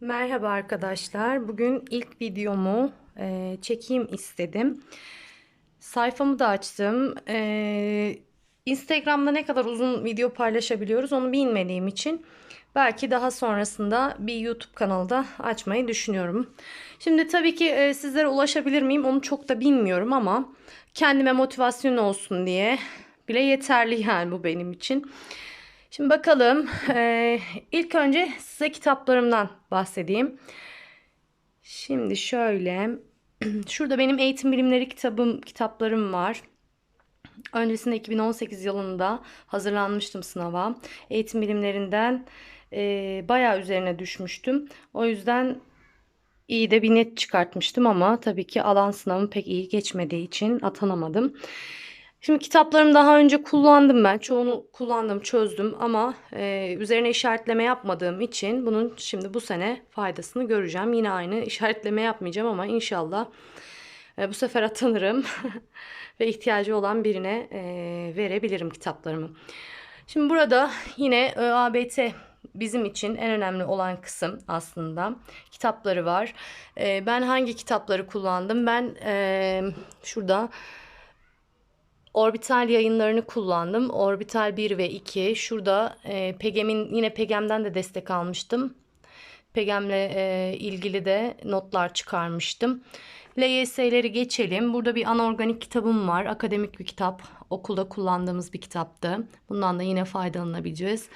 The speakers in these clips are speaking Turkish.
Merhaba arkadaşlar. Bugün ilk videomu e, çekeyim istedim. Sayfamı da açtım. E, Instagram'da ne kadar uzun video paylaşabiliyoruz onu bilmediğim için belki daha sonrasında bir YouTube kanalı da açmayı düşünüyorum. Şimdi tabii ki e, sizlere ulaşabilir miyim onu çok da bilmiyorum ama kendime motivasyon olsun diye bile yeterli yani bu benim için. Şimdi bakalım. Ee, ilk önce size kitaplarımdan bahsedeyim. Şimdi şöyle. Şurada benim eğitim bilimleri kitabım, kitaplarım var. Öncesinde 2018 yılında hazırlanmıştım sınava. Eğitim bilimlerinden e, bayağı üzerine düşmüştüm. O yüzden iyi de bir net çıkartmıştım ama tabii ki alan sınavım pek iyi geçmediği için atanamadım. Şimdi kitaplarımı daha önce kullandım ben. Çoğunu kullandım, çözdüm ama e, üzerine işaretleme yapmadığım için bunun şimdi bu sene faydasını göreceğim. Yine aynı işaretleme yapmayacağım ama inşallah e, bu sefer atanırım ve ihtiyacı olan birine e, verebilirim kitaplarımı. Şimdi burada yine ÖABT bizim için en önemli olan kısım aslında kitapları var. E, ben hangi kitapları kullandım? Ben e, şurada Orbital yayınlarını kullandım. Orbital 1 ve 2. Şurada e, Pegem'in yine Pegem'den de destek almıştım. Pegem'le e, ilgili de notlar çıkarmıştım. LYS'leri geçelim. Burada bir anorganik kitabım var. Akademik bir kitap. Okulda kullandığımız bir kitaptı. Bundan da yine faydalanabileceğiz.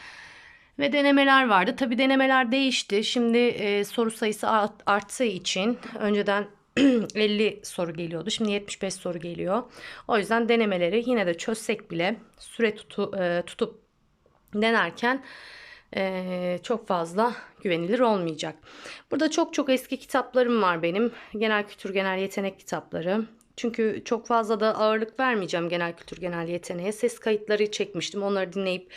Ve denemeler vardı. Tabi denemeler değişti. Şimdi e, soru sayısı art, arttığı için önceden 50 soru geliyordu. Şimdi 75 soru geliyor. O yüzden denemeleri yine de çözsek bile süre tutu, e, tutup denerken e, çok fazla güvenilir olmayacak. Burada çok çok eski kitaplarım var benim. Genel kültür, genel yetenek kitapları. Çünkü çok fazla da ağırlık vermeyeceğim genel kültür, genel yeteneğe. Ses kayıtları çekmiştim. Onları dinleyip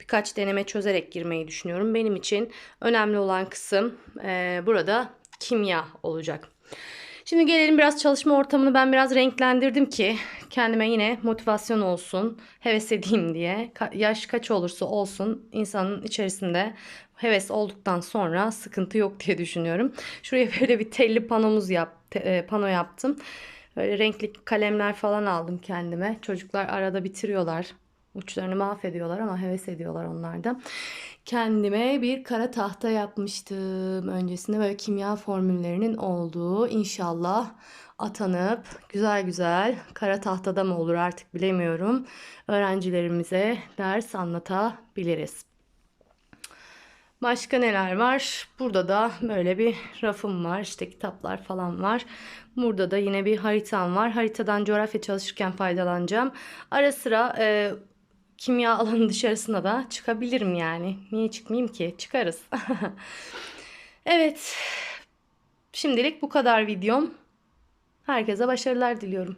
birkaç deneme çözerek girmeyi düşünüyorum. Benim için önemli olan kısım e, burada kimya olacak. Şimdi gelelim biraz çalışma ortamını ben biraz renklendirdim ki kendime yine motivasyon olsun, heves edeyim diye. Ka- yaş kaç olursa olsun insanın içerisinde heves olduktan sonra sıkıntı yok diye düşünüyorum. Şuraya böyle bir telli panomuz yap, te- e, pano yaptım. Böyle renkli kalemler falan aldım kendime. Çocuklar arada bitiriyorlar. Uçlarını mahvediyorlar ama heves ediyorlar onlar da. Kendime bir kara tahta yapmıştım. Öncesinde böyle kimya formüllerinin olduğu inşallah atanıp güzel güzel kara tahtada mı olur artık bilemiyorum. Öğrencilerimize ders anlatabiliriz. Başka neler var? Burada da böyle bir rafım var. İşte kitaplar falan var. Burada da yine bir haritam var. Haritadan coğrafya çalışırken faydalanacağım. Ara sıra e, kimya alanı dışarısına da çıkabilirim yani. Niye çıkmayayım ki? Çıkarız. evet. Şimdilik bu kadar videom. Herkese başarılar diliyorum.